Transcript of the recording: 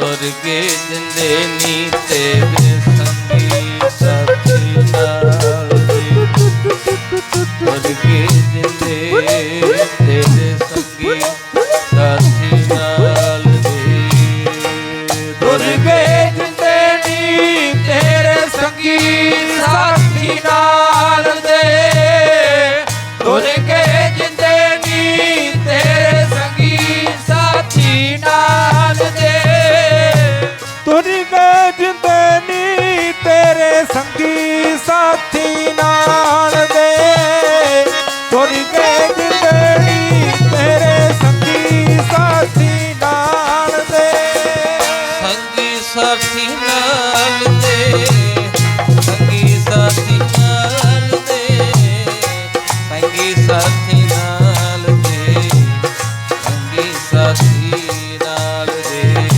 ਤੁਰ ਕੇ ਜਿੰਦੇ ਨੀ ਤੇਰੇ ਤੁਰੀ ਗਏ ਜਿੰਦਨੀ ਤੇਰੇ ਸੰਗੀ ਸਾਥੀ ਨਾਲ ਦੇ। ਤੁਰੀ ਗਏ ਜਿੰਦਨੀ ਤੇਰੇ ਸੰਗੀ ਸਾਥੀ ਨਾਲ ਦੇ। ਸੰਗੀ ਸਾਥੀ ਨਾਲ ਦੇ। ਸੰਗੀ ਸਾਥੀ ਨਾਲ ਦੇ। ਸੰਗੀ ਸਾਥੀ